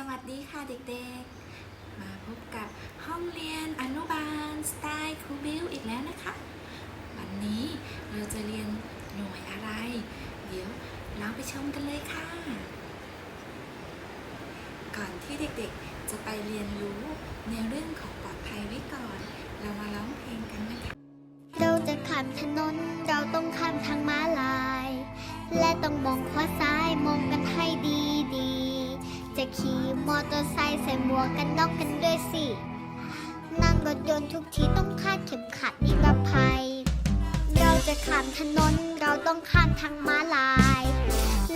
สวัสดีค่ะเด็กๆ มาพบกับห้องเรียนอนุบาลสไตล์ครูบิวอีกแล้วนะคะ วันนี้เราจะเรียนหน่วยอะไร เดี๋ยวเราไปชมกันเลยค่ะ ก่อนที่เด็กๆจะไปเรียนรู้ในเรื่องของปลอดภัยไว้ก่อน เรามาร้องเพลงกันนะคะ เราจะข้ามถนน เราต้องข้ามทางม้าลาย และต้องมองขวาซ้ายมองกันให้ดี ขี่มอเตอร์ไซค์ใส่หมวกกันน็อกกันด้วยสิ นั่งรถยนต์ทุกทีต้องคาดเข็มขัดนิรภัย เราจะข้ามถนนเราต้องข้ามทางม้าลาย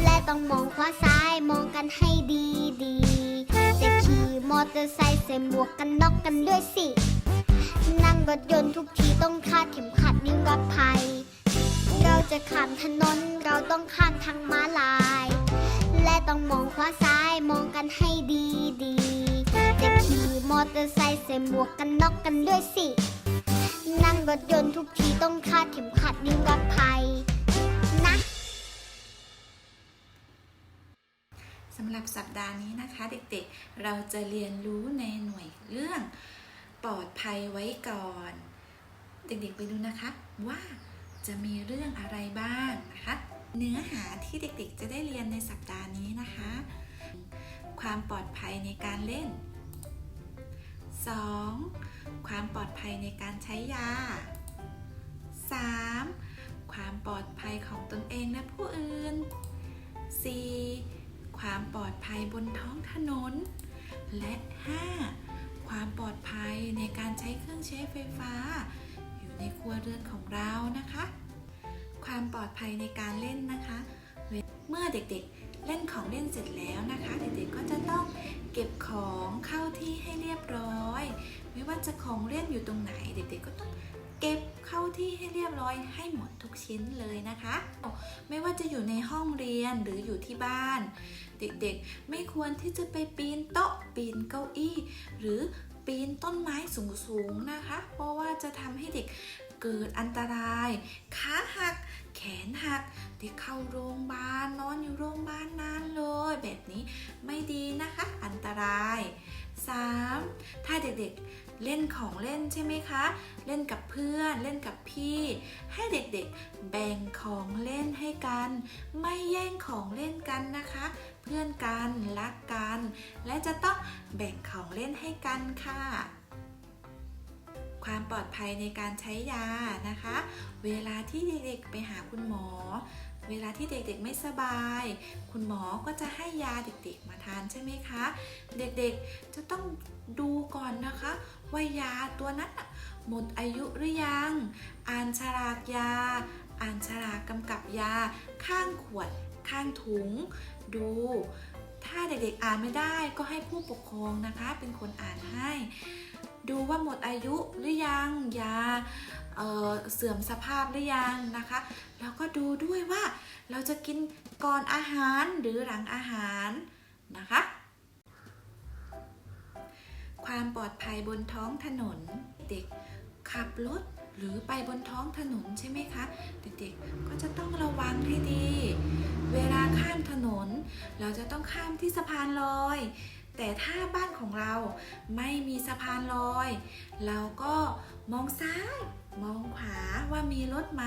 และต้องมองขวาซ้ายมองกันให้ดีดีๆจะขี่มอเตอร์ไซค์ใส่หมวกกันน็อกกันด้วยสิ นั่งรถยนต์ทุกทีต้องคาดเข็มขัดนิรภัย เราจะข้ามถนนเราต้องข้ามทางม้าลาย ต้องมองขวาซ้ายมองกันให้ดีดีจะขี่มอเตอร์ไซค์ใส่หมวกกันน็อกกันด้วยสิ นั่งรถยนต์ทุกทีต้องคาดเข็มขัดนิรภัยนะสำหรับสัปดาห์นี้นะคะเด็กๆ เราจะเรียนรู้ในหน่วยเรื่องปลอดภัยไว้ก่อน เด็กๆไปดูนะคะว่า จะมีเรื่องอะไรบ้างนะคะ เนื้อหาที่เด็กๆ จะได้เรียนในสัปดาห์นี้นะคะ ความปลอดภัยในการเล่น 2. ความปลอดภัยในการใช้ยา 3. ความปลอดภัยของตนเองและผู้อื่น 4. ความปลอดภัยบนท้องถนน และ 5. ความปลอดภัยในการใช้เครื่องใช้ไฟฟ้า ในครัวเรือนของเรานะคะ ความปลอดภัยในการเล่นนะคะ เมื่อเด็กๆเล่นของเล่นเสร็จแล้วนะคะ เด็กๆก็จะต้องเก็บของเข้าที่ให้เรียบร้อย ไม่ว่าจะของเล่นอยู่ตรงไหน เด็กๆก็ต้องเก็บเข้าที่ให้เรียบร้อยให้หมดทุกชิ้นเลยนะคะ ไม่ว่าจะอยู่ในห้องเรียนหรืออยู่ที่บ้าน เด็กๆไม่ควรที่จะไปปีนโต๊ะปีนเก้าอี้ หรือ ปีนต้นไม้สูงๆนะคะ เพราะว่าจะทำให้เด็กเกิดอันตราย ขาหัก แขนหัก เด็กเข้าโรงพยาบาลนอนอยู่โรงพยาบาลนานเลย แบบนี้ไม่ดีนะคะ อันตราย 3. ถ้าเด็กๆเล่นของเล่นใช่ไหมคะ เล่นกับเพื่อน เล่นกับพี่ ให้เด็กๆ แบ่งของเล่นให้กัน ไม่แย่งของเล่นกันนะคะเพื่อนกันรักกัน และจะต้องแบ่งของเล่นให้กันค่ะ ความปลอดภัยในการใช้ยานะคะ เวลาที่เด็กๆไปหาคุณหมอ เวลาที่เด็กๆไม่สบาย คุณหมอก็จะให้ยาเด็กๆมาทานใช่ไหมคะ เด็กๆจะต้องดูก่อนนะคะว่ายาตัวนั้นหมดอายุหรือยัง อ่านฉลากยา อ่านฉลากกำกับยา ข้างขวด ข้างถุงดู ถ้าเด็กๆอ่านไม่ได้ก็ให้ผู้ปกครองนะคะ เป็นคนอ่านให้ ดูว่าหมดอายุหรือยังยาเเสื่อมสภาพหรือยังนะคะ แล้วก็ดูด้วยว่าเราจะกินก่อนอาหารหรือหลังอาหารนะคะ ความปลอดภัยบนท้องถนนเด็กขับรถ หรือไปบนท้องถนนใช่ไหมคะ เด็กๆก็จะต้องระวังให้ดี เวลาข้ามถนน เราจะต้องข้ามที่สะพานลอย แต่ถ้าบ้านของเราไม่มีสะพานลอย เราก็มองซ้ายมองขวาว่ามีรถไหม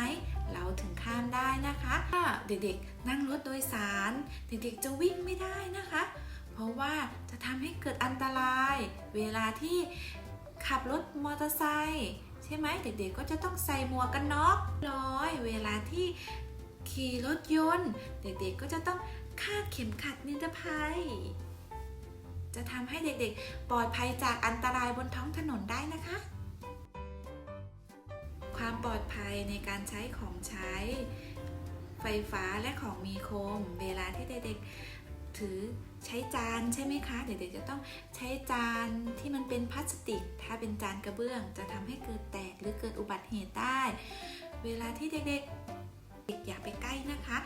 เราถึงข้ามได้นะคะถ้าเด็กๆ นั่งรถโดยสาร เด็กๆ จะวิ่งไม่ได้นะคะ เพราะว่าจะทำให้เกิดอันตราย เวลาที่ขับรถมอเตอร์ไซค์ ใช่ไหมเด็กๆก็จะต้องใส่หมวกกันน็อกร้อย เวลาที่ขี่รถยนต์ เด็กๆก็จะต้องคาดเข็มขัดนิรภัย จะทำให้เด็กๆ ปลอดภัยจากอันตรายบนท้องถนนได้นะคะ ความปลอดภัยในการใช้ของใช้ ไฟฟ้าและของมีคม เวลาที่เด็กๆ ถือใช้จานใช่ไหมคะ เด็กๆจะต้องใช้จานที่มันเป็นพลาสติก ถ้าเป็นจานกระเบื้อง จะทำให้เกิดแตกหรือเกิดอุบัติเหตุได้ เวลาที่เด็กๆเด็กอย่าไปใกล้นะคะ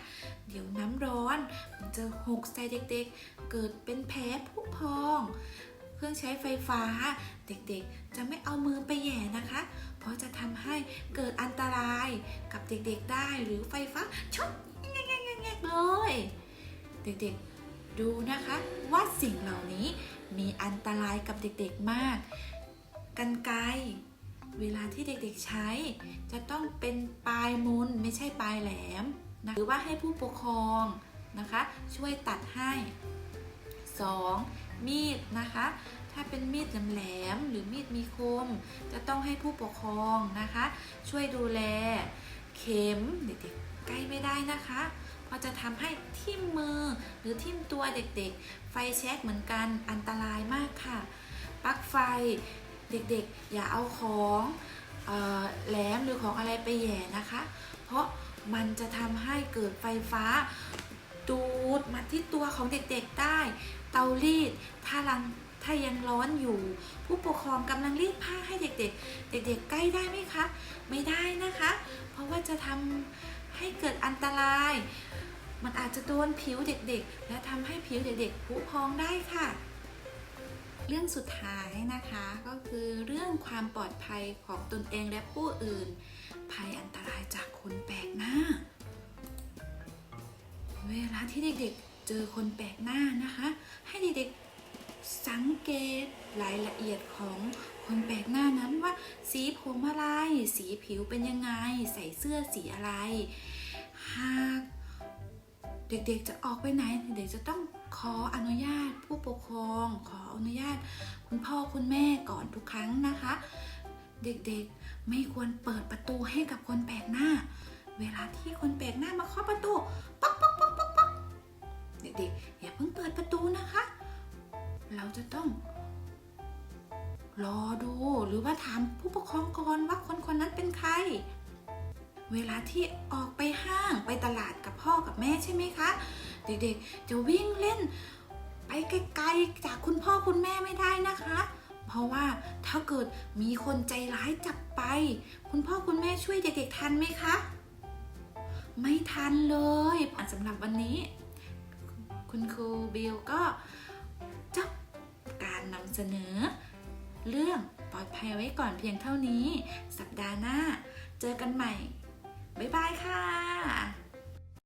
เดี๋ยวน้ำร้อนมันจะหกใส่เด็กๆ เกิดเป็นแผลผุพอง เครื่องใช้ไฟฟ้า เด็กๆ จะไม่เอามือไปแย่นะคะ เพราะจะทำให้เกิดอันตรายกับเด็กๆได้หรือไฟฟ้าช็อตแงกๆเลย เด็กๆ ดูนะคะว่าสิ่งเหล่านี้มีอันตรายกับเด็กๆมาก กันไกเวลาที่เด็กๆใช้ จะต้องเป็นปลายมุนไม่ใช่ปลายแหลมนะหรือว่าให้ผู้ปกครองนะคะ ช่วยตัดให้ 2. มีดนะคะ ถ้าเป็นมีดแหลมหรือมีดมีคม จะต้องให้ผู้ปกครองนะคะ ช่วยดูแล เข็มเด็กๆใกล้ไม่ได้นะคะ เพราะจะทำให้ทิ่มมือหรือทิ่มตัวเด็กๆ ไฟแช็กเหมือนกันอันตรายมากค่ะปลั๊กไฟเด็กๆ อย่าเอาของออแหลมหรือของอะไรไปแย่นะคะ เพราะมันจะทำให้เกิดไฟฟ้าดูดมาที่ตัวของเด็กๆได้ เตารีดถ้ารังถ้ายังร้อนอยู่ ผู้ปกครองกำลังรีดผ้าให้เด็กๆ เด็กๆ ใกล้ได้ไหมคะ ไม่ได้นะคะ เพราะว่าจะทำ ให้เกิดอันตราย มันอาจจะโดนผิวเด็กๆ และทำให้ผิวเด็กๆผุพองได้ค่ะ เรื่องสุดท้ายนะคะก็คือเรื่องความปลอดภัยของตนเองและผู้อื่น ภัยอันตรายจากคนแปลกหน้า เวลาที่เด็กๆเจอคนแปลกหน้านะคะ ให้เด็กๆ สังเกตรายละเอียดของคนแปลกหน้านั้นว่า สีผมอะไร สีผิวเป็นยังไง ใส่เสื้อสีอะไร หากเด็กๆจะออกไปไหน เด็กๆจะต้องขออนุญาตผู้ปกครอง ขออนุญาต คุณพ่อคุณแม่ก่อนทุกครั้งนะคะ เด็กๆไม่ควรเปิดประตูให้กับคนแปลกหน้า เวลาที่คนแปลกหน้ามาเคาะประตู ป๊อกป๊อกป๊อกป๊อกป๊อกเด็กๆอย่าเพิ่งเปิดประตูนะคะ ต้องรอดูหรือว่าถามผู้ปกครองก่อนว่าคนคนนั้นเป็นใคร เวลาที่ออกไปห้างไปตลาดกับพ่อกับแม่ใช่ไหมคะ เด็กๆ จะวิ่งเล่น ไปไกลๆจากคุณพ่อคุณแม่ไม่ได้นะคะ เพราะว่าถ้าเกิดมีคนใจร้ายจับไป คุณพ่อคุณแม่ช่วยเด็กๆทันไหมคะ ไม่ทันเลยสำหรับวันนี้ คุณครูบิลก็ เสนอ เรื่องปลอดภัยไว้ก่อนเพียงเท่านี้ สัปดาห์หน้า เจอกันใหม่ บ๊ายบายค่ะ